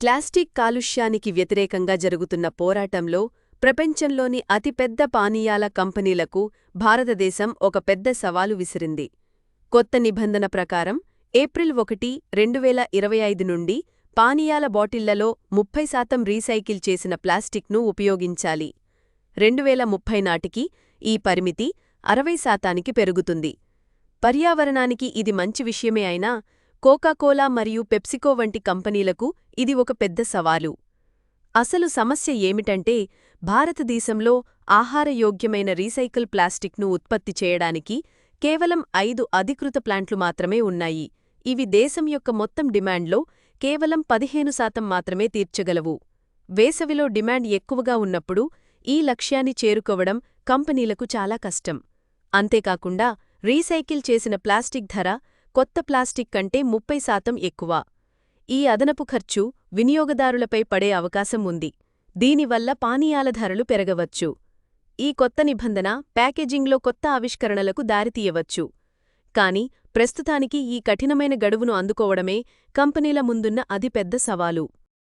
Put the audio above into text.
Plastic కాలుష్యానికి వ్యతిరేకంగా జరుగుతున్న పోరాటంలో ప్రపంచంలోని అతిపెద్ద పానీయాల కంపెనీలకు భారతదేశం ఒక పెద్ద సవాలు విసిరింది. కొత్త నిబంధన ప్రకారం ఏప్రిల్ ఒకటి రెండువేల ఇరవై ఐదు నుండి పానీయాల బాటిళ్ళలో ముప్పై శాతం రీసైకిల్ చేసిన ప్లాస్టిక్ను ఉపయోగించాలి. రెండువేల ముప్పై నాటికి ఈ పరిమితి అరవై శాతానికి పెరుగుతుంది. పర్యావరణానికి ఇది మంచి విషయమే అయినా కోకాకోలా మరియు పెప్సికో వంటి కంపెనీలకు ఇది ఒక పెద్ద సవాలు. అసలు సమస్య ఏమిటంటే భారతదేశంలో ఆహారయోగ్యమైన రీసైకిల్ ప్లాస్టిక్ను ఉత్పత్తి చేయడానికి కేవలం ఐదు అధికృత ప్లాంట్లు మాత్రమే ఉన్నాయి. ఇవి దేశం యొక్క మొత్తం డిమాండ్లో కేవలం పదిహేను శాతం మాత్రమే తీర్చగలవు. వేసవిలో డిమాండ్ ఎక్కువగా ఉన్నప్పుడు ఈ లక్ష్యాన్ని చేరుకోవడం కంపెనీలకు చాలా కష్టం. అంతేకాకుండా రీసైకిల్ చేసిన ప్లాస్టిక్ ధర కొత్త ప్లాస్టిక్ కంటే ముప్పై శాతం ఎక్కువ. ఈ అదనపు ఖర్చు వినియోగదారులపై పడే అవకాశం ఉంది. దీనివల్ల పానీయాల ధరలు పెరగవచ్చు. ఈ కొత్త నిబంధన ప్యాకేజింగ్లో కొత్త ఆవిష్కరణలకు దారితీయవచ్చు. కాని ప్రస్తుతానికి ఈ కఠినమైన గడువును అందుకోవడమే కంపెనీల ముందున్న అతిపెద్ద సవాలు.